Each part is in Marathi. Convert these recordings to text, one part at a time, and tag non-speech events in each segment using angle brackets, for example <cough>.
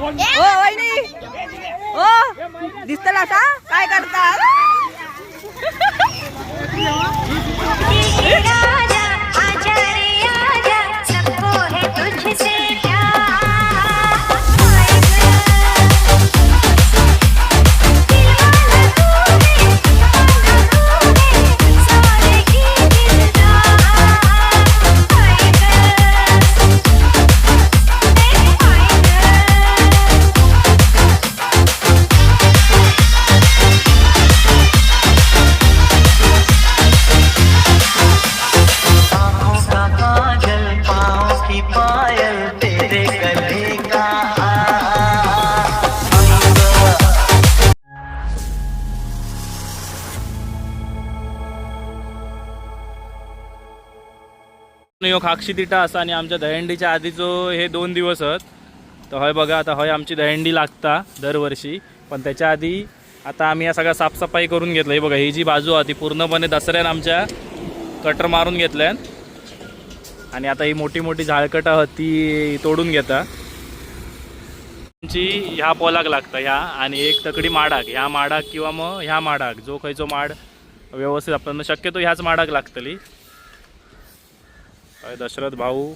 ओ वहिनी. ओ दिसतला आता काय करता? <laughs> खाक्षी तिटा असा आणि आमच्या दहंडीच्या आधीचो हे दोन दिवस आहेत तर हय बघा आता हय आमची दहंडी लागता दरवर्षी. पण त्याच्या आधी आता आम्ही या सगळ्या साफसफाई करून घेतलं हे बघा ही जी बाजू आहे ती पूर्णपणे दसऱ्यान आमच्या कटर मारून घेतल्यान. आणि आता ही मोठी मोठी झाळकटं आहात ती तोडून घेता. आमची ह्या पोलाक लागता ह्या आणि एक तकडी माडाक. ह्या माडाक किंवा मग ह्या माडाक जो खंयचो माड व्यवस्थित आपण शक्यतो ह्याच माडाक लागतली. दशरथ भाऊ.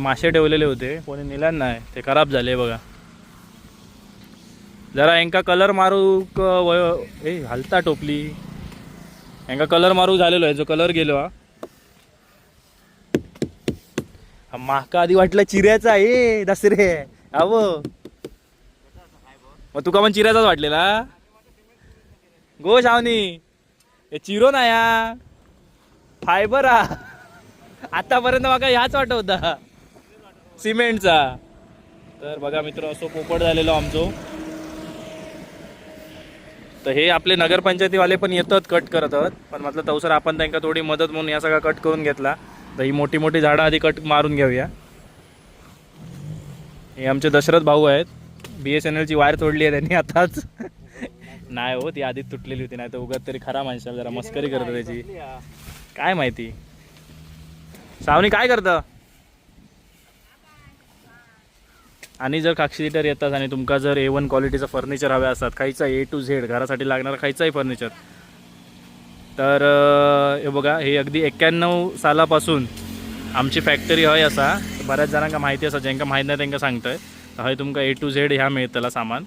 मासे ठेवलेले होते. कोणी नेल्यान नाही. ते खराब झाले बघा. जरा यांका कलर मारूक ए हलता टोपली. यांका कलर मारू झालेलो आहे. जो कलर गेलो हा. माका आधी वाटलं चिऱ्याचा आहे दसरे. अव मग तुका पण चिऱ्याचाच वाटलेला गो शावनी. हे चिरो ना या. फायबर हा. आतापर्यंत मला ह्याच वाटत होता. सिमेंटचा. तर बघा मित्र असो पोपट झालेलो आमचो. तर हे आपले नगरपंचायतीवाले पण येतात कट करत पण म्हटलं तवसर आपण त्यांना थोडी मदत म्हणून या सगळा कट करून घेतला. तर ही मोठी मोठी झाडं आधी कट मारून घेऊया. हे आमचे दशरथ भाऊ आहेत. बी एस एन एलची वायर तोडली आहे त्यांनी आताच. नाही हो ती आधीच तुटलेली होती. नाही तर उगाच तरी खरा माणसाला जरा मस्करी करतो त्याची. काय माहिती? सावनी काय करतं? आणि जर खाक्षी थिएटर येतात आणि तुमका जर ए वन क्वालिटीचं फर्निचर हवे असतात खायचा ए टू झेड घरासाठी लागणारं खायचाही फर्निचर तर हे बघा हे अगदी एक्क्याण्णव सालापासून आमची फॅक्टरी हय असा. बऱ्याच जणांका माहिती असा ज्यांका माहीत नाही त्यांना सांगतोय. हय तुमका ए टू झेड ह्या मिळतला सामान.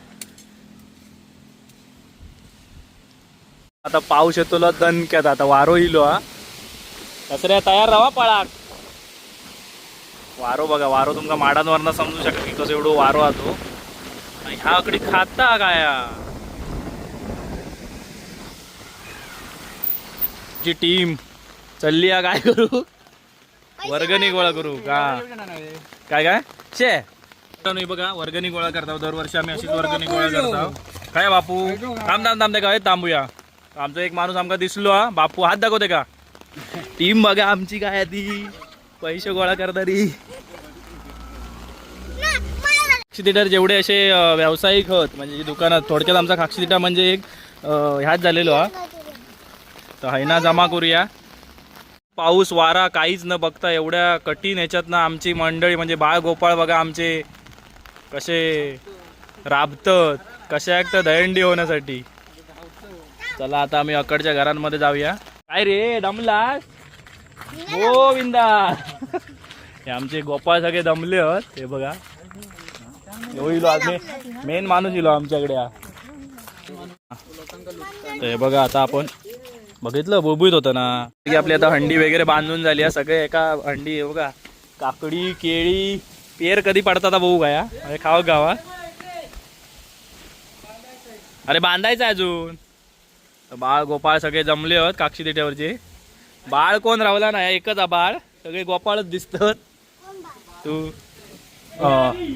आता पाऊस येतलो दणक्यात आता वारो इलो हा. दसऱ्या तयार राहा पळाक. वारो बघा वारो तुमका माडांवरनं समजू शकत की कसं एवढं वारो आतो. ह्याकडे खाता काय जी ची टीम चालली हा काय करू वर्गणी गोळा करू का? काय काय? शे. नाही बघा वर्गणी गोळा करतो दरवर्षी आम्ही अशीच वर्गणी गोळा करतो. काय बापू? थांब थांब थांब का थांबूया. आमचा एक माणूस आमका दिसलो हा. बापू हात दाखवते का? टीम बघा आमची काय ती. पैसे गोळा करणारी. खाक्षी थिएटर जेवढे असे व्यावसायिक होत म्हणजे दुकानात थोडक्यात आमचा खाक्षी थिएटर म्हणजे एक ह्याच झालेलो हा. तर हैना जमा करूया. पाऊस वारा काहीच न बघता एवढ्या कठीण ह्याच्यातनं आमची मंडळी म्हणजे बाळ गोपाळ बघा आमचे कसे राबतात कशा ऐकतं दहंडी होण्यासाठी. चला आता आम्ही अकडच्या घरांमध्ये जाऊया. काय रे दमलास? हो विंदा हे आमचे गोपाळ सगळे दमले आहेत हे बघा. येऊ इलो मेन माणूस इलो आमच्याकडे तर हे बघा आता आपण बघितलं बोबुईत होतं ना. की आपली आता हंडी वगैरे बांधून झाली आहे सगळे एका हंडी हे बघा. काकडी केळी पेर कधी पडतात बघू काय अरे खाव गावा अरे बांधायचं अजून. बाळ गोपाळ सगळे जमले होत काक्षी तिट्यावरचे बाळ कोण रावला नाही एकच हा बाळ. सगळे गोपाळच दिसतात. तू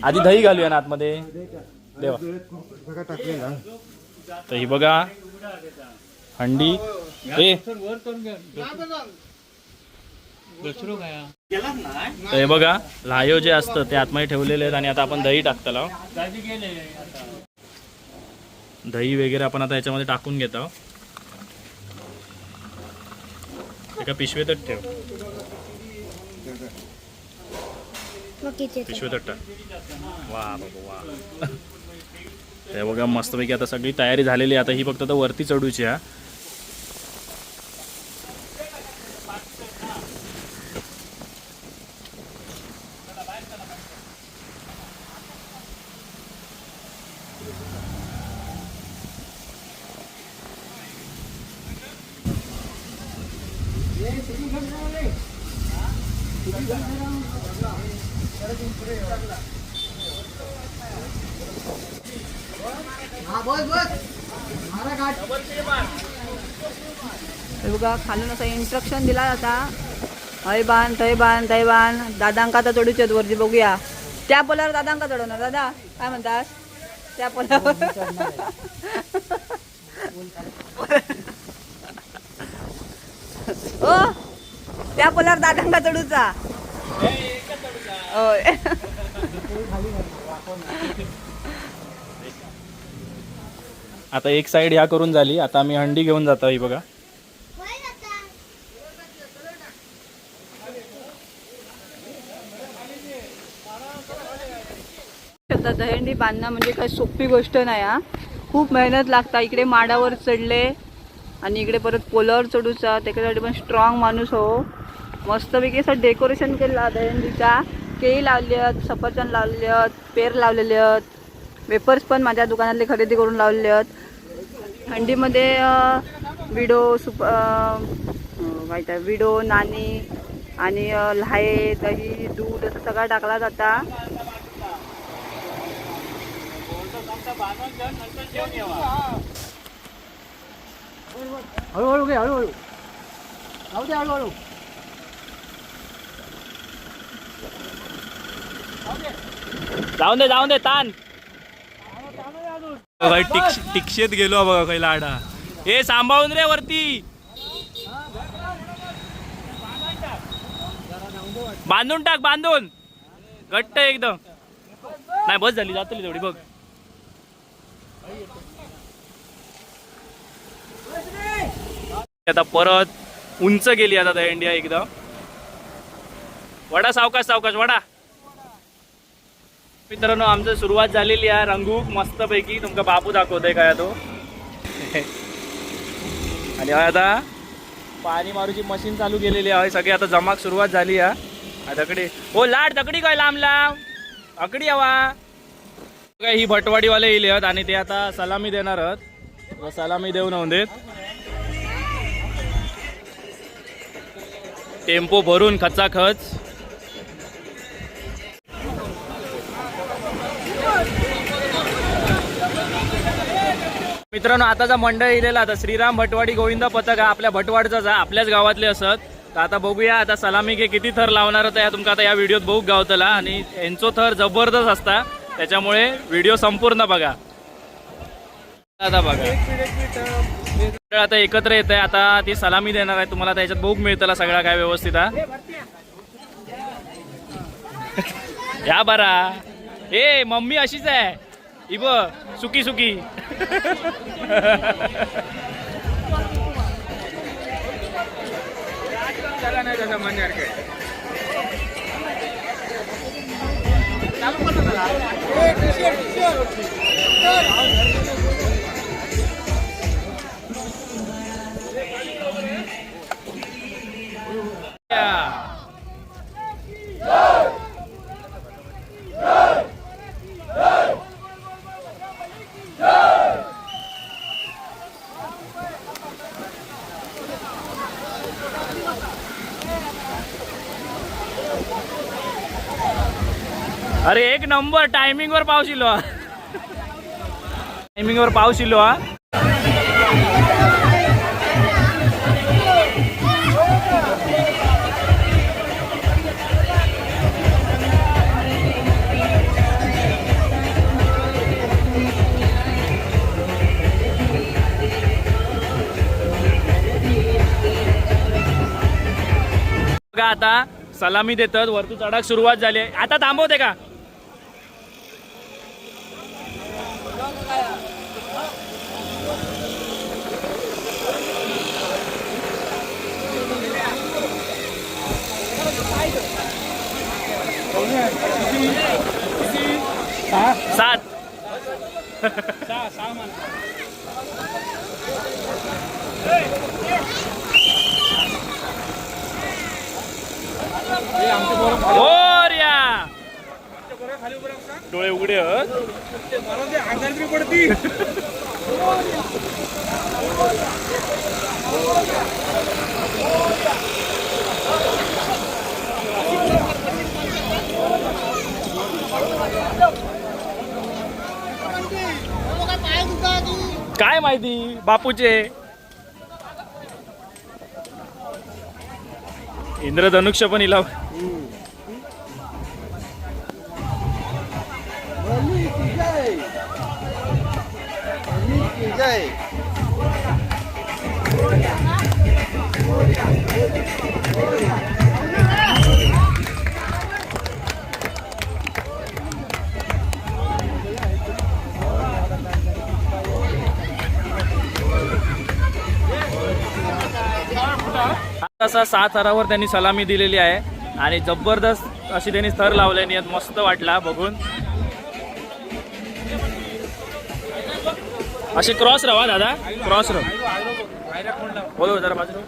आधी दही घालूया ना आतमध्ये. देवा. तर ही बघा. हंडी. ए. तर हे बघा लायो जे असतं ते आतमध्ये ठेवलेले आहेत आणि आता आपण दही टाकतला दही वगैरे आपण आता याच्यामध्ये टाकून घेत आहोत एका पिशवीतच ठेव. पिशवीत टाक. वा बाबा वा. <laughs> ते बघा मस्तपैकी आता सगळी तयारी झालेली आहे. आता ही फक्त आता वरती चढूची हा. हे बघा खालून असं इन्स्ट्रक्शन दिला जाता. हय बांध थंय बांध थंय बांध दादांका आता चढूचे वरती बघूया. त्या पोलावर दादांका चढवणार दादा. काय म्हणतात त्या पोलावर. ओ त्या पोलावर दादांका चढूचा. होय. आता एक साईड ह्या करून झाली. आता आम्ही हंडी घेऊन जातो ही बघा. शकता बांधणं म्हणजे काही सोपी गोष्ट नाही हा. खूप मेहनत लागता. इकडे माडावर चढले आणि इकडे परत पोलावर चढूचा. त्याच्यासाठी पण स्ट्रॉंग माणूस हो. मस्तपैकी असं डेकोरेशन केलं दहंडीचा केळी लावली आहेत सफरचंद लावले आहेत पेर लावलेले आहेत. वेपर्स पण माझ्या दुकानातले खरेदी करून लावलेले आहेत. हंडीमध्ये विडो सुप काय त्या विडो नाणी आणि अं, लहाये दही दूध असं सगळं टाकला जाता. हळूहळू घे हळूहळू. जाऊ दे हळूहळू. जाऊन दे जाऊन दे ताण टिक्षेत गेलो बघा काही लाडा. ए सांभाळून रे वरती. बांधून टाक बांधून. घट्ट एकदम. नाही बस झाली जातली तेवढी बघ. आता परत उंच गेली आता इंडिया एकदम. वडा सावकाश सावकाश वडा. मित्रांनो आमचं सुरुवात झालेली आहे. रंगूक मस्तपैकी तुमका बापू दाखवतोय काय तो. <laughs> आणि आता पाणी मारूची मशीन चालू केलेली आहे. सगळी आता जमाक सुरुवात झाली आहे. दगडी. हो लाड दकडी काय लांब लांब. अकडी हवा. काय ही भटवाडीवाले येईल आहेत आणि ते आता सलामी देणार आहेत. सलामी देऊन होऊन देत. टेम्पो भरून खचाखच. मित्रांनो आताचा मंडळ इलेला आता श्रीराम भटवाडी गोविंद पथक हा आपल्या भटवाडचाच आहे आपल्याच गावातले असत. तर आता बघूया आता सलामी के किती थर लावणार होता तुमका आता या व्हिडिओत बघू गावतला. आणि यांचो थर जबरदस्त असता. त्याच्यामुळे व्हिडिओ संपूर्ण बघा. आता बघा. मंडळ आता एकत्र येत आहे आता ती सलामी देणार आहे. तुम्हाला त्याच्यात बघू मिळतला सगळा काय व्यवस्थित या बरा. ए मम्मी अशीच आहे. Ibu, suki suki. Jalan aja sama nyarke. Kalau mana lah? Eh, t-shirt, t-shirt. Number timing वर पाऊस इलो टायमिंग वर पाऊस इलो हा बघा आता सलामी देतात वरतू चढाक सुरुवात झाली आहे. आता थांबवते का? सात. मोरया डोळे उघडे पडती काय माहिती? बापूचे. इंद्रधनुष्य पण इला असा सात थरावर त्यांनी सलामी दिलेली आहे. आणि जबरदस्त अशी त्यांनी थर लावल्याने मस्त वाटला बघून. असे क्रॉस रवा दादा. क्रॉस रव. बोलो जरा बाजू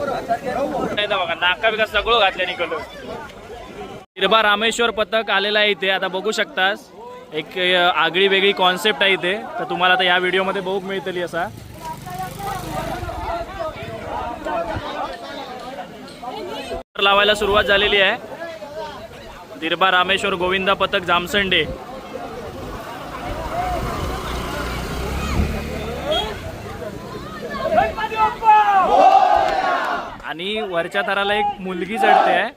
बघा नाका बिका सगळं घातल्या निकलो हिरबा रामेश्वर पथक आलेला आहे इथे आता बघू शकतास. एक आगळी वेगळी कॉन्सेप्ट आहे इथे. तर तुम्हाला आता या व्हिडिओमध्ये बघू मिळतली असा. लावायला सुरुवात झालेली आहे. दिरबा रामेश्वर गोविंदा पथक जामसंडे. आणि वरच्या थराला एक मुलगी चढते. आहे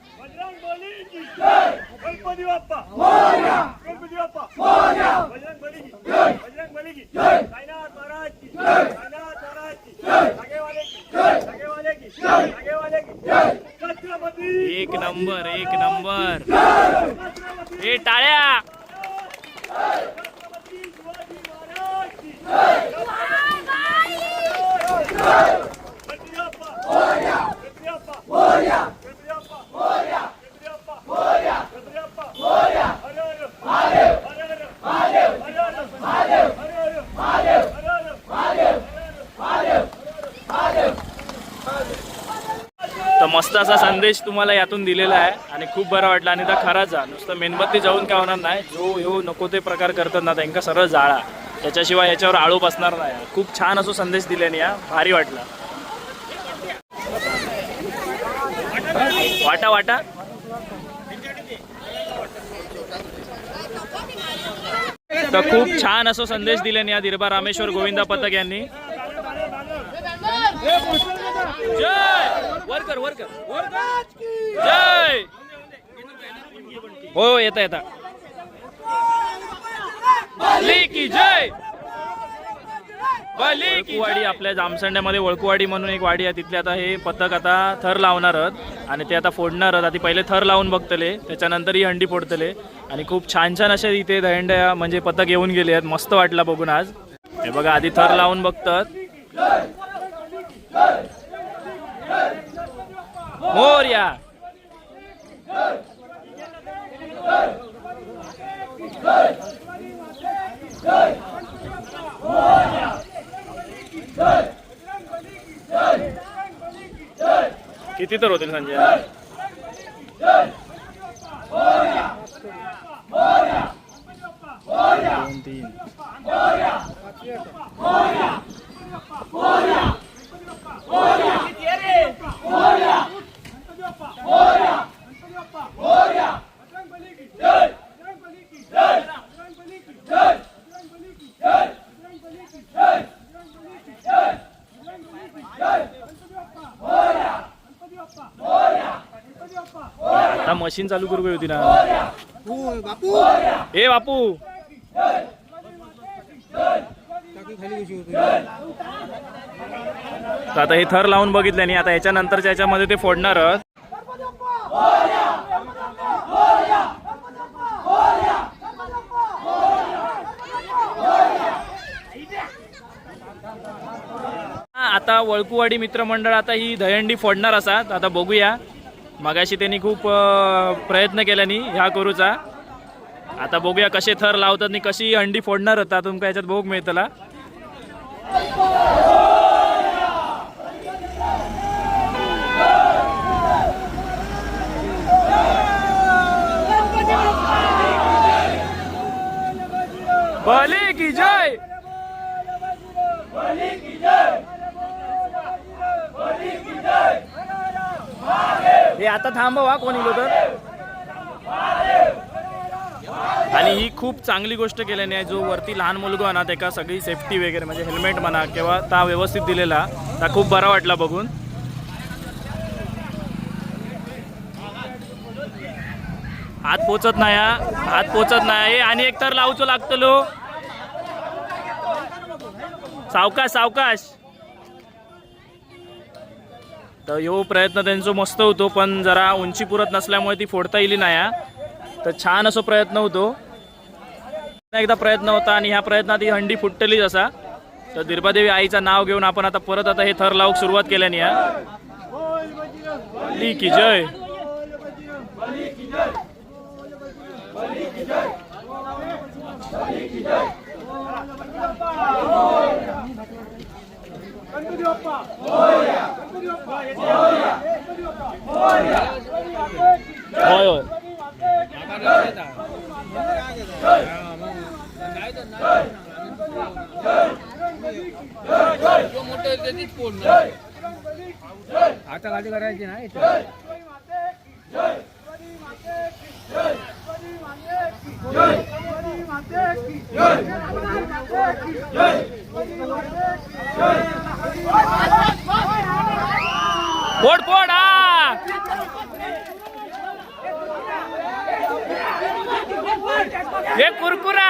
एक नंबर एक नंबर. हे टाळ्या. तर मस्त असा संदेश तुम्हाला यातून दिलेला आहे आणि खूप बरं वाटलं. आणि त्या खराचा नुसतं मेणबत्ती जाऊन काय होणार नाही. जो ह्यो नको ते प्रकार करतात ना त्यांना सरळ जाळा. त्याच्याशिवाय याच्यावर आळू बसणार नाही. खूप छान असो संदेश दिल्याने या भारी वाटला. वाटा वाटा. तर खूप छान असं संदेश दिल्याने या दिरबा रामेश्वर गोविंदा पथक यांनी. जय! वरकर वरकर जय! हो येता येता. की जय! बली की वाडी आपल्या जामसंड्यामध्ये वळकुवाडी म्हणून एक वाडी आहे. तिथले आता हे पथक आता थर लावणार आहेत. आणि ते आता फोडणार आहेत. आधी पहिले थर लावून बघतले. त्याच्यानंतर ही हंडी फोडतले. आणि खूप छान छान असे इथे दहंड्या म्हणजे पथक येऊन गेले आहेत. मस्त वाटला बघून आज. हे बघा आधी थर लावून बघतात. मोर्या किती तर होतील संजय? दोन तीन. आता मशीन चालू करू होती ना ए बापू. आता हे थर लावून बघितल्याने आता याच्यानंतरच्या याच्यामध्ये ते फोडणारच. आता वळकुवाडी मित्रमंडळ आता ही दहंडी फोडणार असा आता बघूया. मगाशी त्यांनी खूप प्रयत्न केल्यानी ह्या करूचा. आता बघूया कसे थर लावतात आणि कशी अंडी फोडणार होता तुमका याच्यात भोग मिळतला. भले की जय! हे आता थांबवा कोणी तर आणि ही खूप चांगली गोष्ट केल्याने आहे जो वरती लहान मुलगा ना त्याका सगळी सेफ्टी वगैरे म्हणजे हेल्मेट म्हणा किंवा ता व्यवस्थित दिलेला ता खूप बरा वाटला बघून. हात पोचत नाही हा. हात पोचत नाही. आणि एक तर लावचो लागतलो. सावकाश सावकाश. तर यो प्रयत्न त्यांचं मस्त होतो पण जरा उंची पुरत नसल्यामुळे ती फोडता येईल नाही हा. तर छान असो प्रयत्न होतो. एकदा प्रयत्न होता आणि ह्या प्रयत्नात ही हंडी फुटलेली असा. तर दिर्बादेवी आईचं नाव घेऊन आपण आता परत आता हे थर लावूक सुरुवात केल्यानी या की जय. होय होय! आता गाडी करायची नाही फोड फोड हे. कुरकुरा.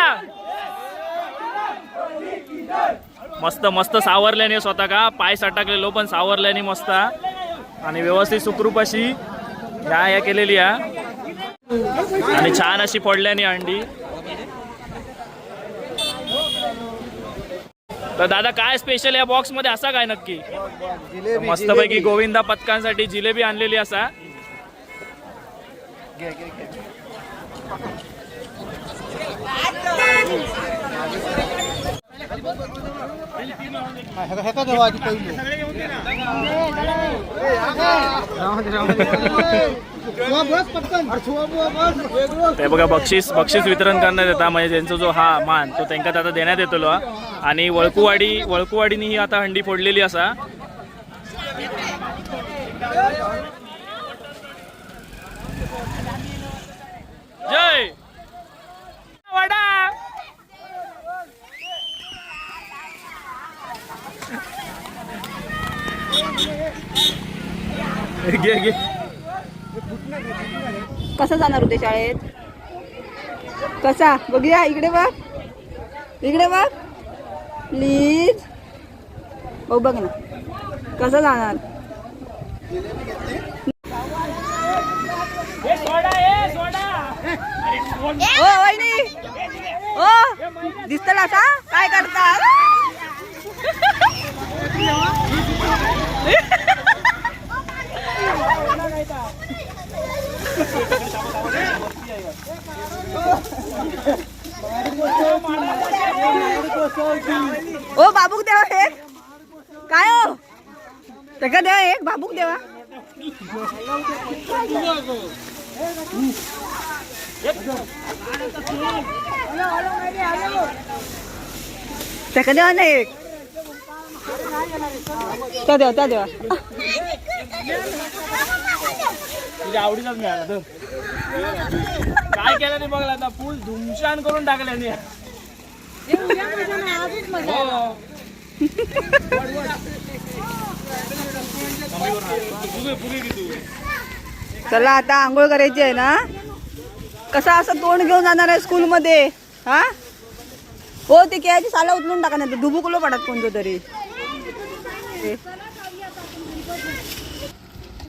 मस्त मस्त सावरल्याने स्वतः का? पाय सटकलेलो पण सावरल्याने मस्त. आणि व्यवस्थित सुखरूप अशी या केलेली हा. आणि छान अशी फोडल्याने अंडी. तर दादा काय स्पेशल या बॉक्समध्ये? असा काय नक्की? मस्तपैकी गोविंदा पथकांसाठी जिलेबी आणलेली असा. पहिली. ते बघा बक्षीस बक्षीस वितरण करण्यात येतात म्हणजे त्यांचा जो हा मान तो त्यांना आता देण्यात येतलो आणि वळकुवाडी वळकुवाडीनी ही आता हंडी फोडलेली असा. जय! वडा! घे घे. कसं जाणार होते शाळेत? कसा? बघूया इकडे बघ. इकडे बघ. प्लीज बघ बघ ना. कसं जाणार हे सोडा हे सोडा ओ वहिनी ओ दिसतला का काय करता ओ बाबूक देवा एक काय हो त्याका बाबूक देवा त्याका देवा ना एक त्या देवा त्या देवा तुझ्या आवडीचाच मिळाला तर काय केलं ते बघला आता फुल धुमशान करून टाकल्याने हो. चला आता आंघोळ करायची आहे ना? कसा असं तोंड घेऊन जाणार आहे स्कूलमध्ये? हा? हो ती केळ्याची साला उचलून टाका नाही तर डुबुकलो पडत कोणतो तरी